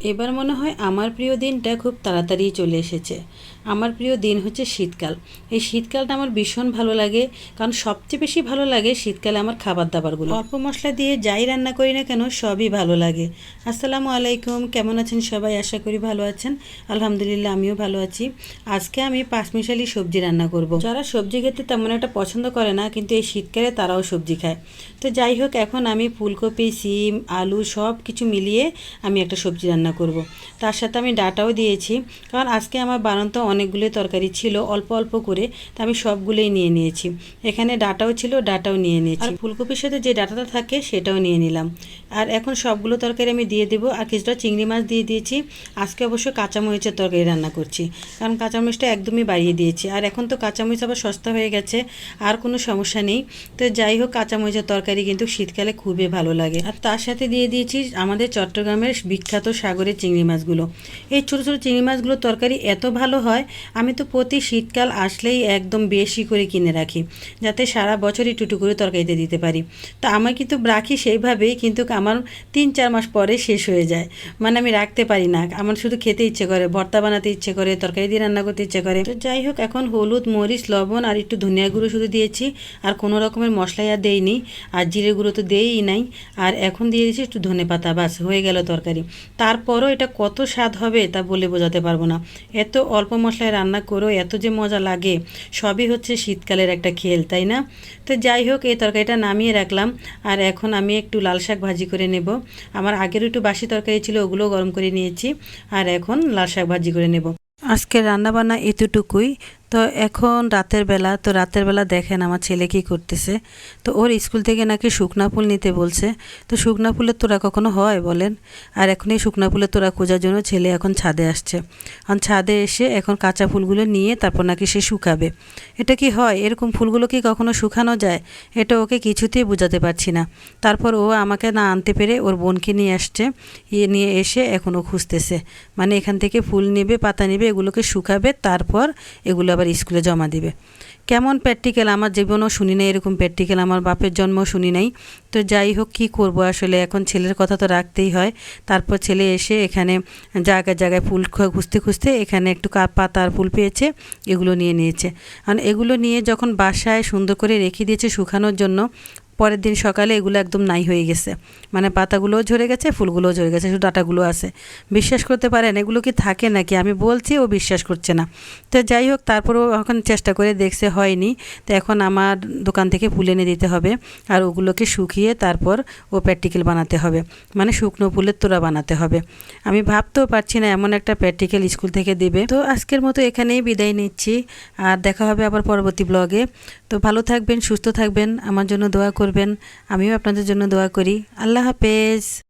এবার মনে হয় আমার প্রিয় দিনটা খুব তাড়াতাড়ি চলে এসেছে। আমার প্রিয় দিন হচ্ছে শীতকাল। এই শীতকালটা আমার ভীষণ ভালো লাগে কারণ সবচেয়ে বেশি ভালো লাগে শীতকালে আমার খাবার দাবারগুলো অল্প মশলা দিয়ে যাই রান্না করি না কেন সবই ভালো লাগে। আসসালামু আলাইকুম কেমন আছেন সবাই? আশা করি ভালো আছেন। আলহামদুলিল্লাহ আমিও ভালো আছি। আজকে আমি পাঁচমিশালি সবজি রান্না করব। যারা সবজি খেতে তেমন একটা পছন্দ করে না কিন্তু এই শীতকালে তারাও সবজি খায়। তো যাই হোক এখন আমি ফুলকপি সিম আলু সব কিছু মিলিয়ে আমি একটা সবজি রান্না করব। তার সাথে আমি ডাটাও দিয়েছি। কারণ আজকে আমার বানান্ত অনেকগুলো তরকারি ছিল, অল্প অল্প করে। তা আমি সবগুলোই নিয়ে নিয়েছি। এখানে ডাটাও ছিল, ডাটাও নিয়ে নিয়েছি। আর ফুলকপির সাথে যে ডাটাটা থাকে সেটাও নিয়ে নিলাম। আর এখন সবগুলো তরকারি আমি দিয়ে দেবো। আর কিছুটা চিংড়ি মাছ দিয়ে দিয়েছি। আজকে অবশ্য কাঁচামরিচের তরকারি রান্না করছি। কারণ কাঁচামরিচটা একদমই বাড়িয়ে দিয়েছি। আর এখন তো কাঁচামরিচ আবার সস্তা হয়ে গেছে। আর কোনো সমস্যা নেই। তো যাই হোক, কাঁচামরিচের তরকারি কিন্তু শীতকালে খুবই ভালো লাগে। আর তার সাথে দিয়ে দিয়েছি আমাদের চট্টগ্রামের বিখ্যাত সাগরের চিংড়ি মাছগুলো। এই ছোটো ছোটো চিংড়ি মাছগুলো তরকারি এত ভালো হয়, আমি তো প্রতি শীতকাল আসলেই একদম বেশি করে কিনে রাখি, যাতে সারা বছরই টুটু করে তরকারিতে দিতে পারি। তা আমি কিন্তু রাখি সেইভাবেই, কিন্তু আমার তিন চার মাস পরে শেষ হয়ে যায়। মানে আমি রাখতে পারি না। আমার শুধু খেতে ইচ্ছে করে, ভর্তা বানাতে ইচ্ছে করে, তরকারি দিয়ে রান্না করতে ইচ্ছে করে। তো যাই হোক, এখন হলুদ, মরিচ, লবণ আর একটু ধনিয়া গুঁড়ো শুধু দিয়েছি, আর কোনো রকমের মশলাই আর দেইনি, আর জিরে গুঁড়ো তো দেই নাই, আর এখন দিয়ে দিয়েছি একটু ধনে পাতা বাস, হয়ে গেল তরকারি। তারপরও এটা কত স্বাদ হবে তা বলে বোঝাতে পারব না। এত অল্প মশলায় রান্না করেও এত যে মজা লাগে, সবই হচ্ছে শীতকালের একটা খেল, তাই না? তো যাই হোক, এই তরকারিটা নামিয়ে রাখলাম। আর এখন আমি একটু লাল শাক ভাজি করে নেব। আমার আগের একটু বাসি তরকারি ছিল, ওগুলো গরম করে নিয়েছি। আর এখন লাল শাক ভাজি করে নেব। আজকে রান্নাবান্না এতটুকুই। তো এখন রাতের বেলা, তো রাতের বেলা দেখেন আমার ছেলে কি করতেছে। তো ওর স্কুল থেকে নাকি শুকনা ফুল নিতে বলছে। তো শুকনা ফুলের তোরা কখনো হয় বলেন? আর এখন এই শুকনা ফুলের তোরা খোঁজার জন্য ছেলে এখন ছাদে আসছে। এখন ছাদে এসে এখন কাঁচা ফুলগুলো নিয়ে তারপর নাকি সে শুকাবে। এটা কি হয়? এরকম ফুলগুলো কি কখনো শুকানো যায়? এটা ওকে কিছুতেই বোঝাতে পারছি না। তারপর ও আমাকে না আনতে পেরে ওর বোনকে নিয়ে আসছে। ইয়ে নিয়ে এসে এখন ও খুঁজতেছে। মানে এখান থেকে ফুল নেবে, পাতা নেবে, এগুলোকে শুকাবে, তারপর এগুলো আবার স্কুলে জমা দিবে। কেমন প্র্যাকটিক্যাল আমার জীবনও শুনি নাই এরকম প্র্যাকটিক্যাল আমার বাপের জন্ম শুনি নাই। তো যাই হোক, কী করব আসলে? এখন ছেলের কথা তো রাখতেই হয়। তারপর ছেলে এসে এখানে জায়গায় জায়গায় ফুল খুঁজতে খুঁজতে এখানে একটু কা পাতার ফুল পেয়েছে, এগুলো নিয়ে নিয়েছে। কারণ এগুলো নিয়ে যখন বাসায় সুন্দর করে রেখে দিয়েছে শুকানোর জন্য পরের দিন সকালে এগুলো একদম নাই হয়ে গেছে। মানে পাতাগুলোও ঝরে গেছে, ফুলগুলোও ঝরে গেছে, শুধু ডাটাগুলো আছে। বিশ্বাস করতে পারেন, এগুলো কি থাকে নাকি? আমি বলছি, ও বিশ্বাস করছে না। তো যাই হোক, তারপরও এখন চেষ্টা করে দেখছে হয়নি। তো এখন আমার দোকান থেকে ফুল এনে দিতে হবে আর ওগুলোকে শুকিয়ে তারপর ও প্র্যাকটিক্যাল বানাতে হবে। মানে শুকনো ফুলের তোড়া বানাতে হবে। আমি ভাবতেও পারছি না, এমন একটা প্র্যাকটিক্যাল স্কুল থেকে দেবে। তো আজকের মতো এখানেই বিদায় নিচ্ছি। আর দেখা হবে আবার পরবর্তী ব্লগে তো ভালো থাকবেন, সুস্থ থাকবেন। আমার জন্য দোয়া করবেন। আমিও আপনাদের জন্য দোয়া করি। আল্লাহ হাফেজ।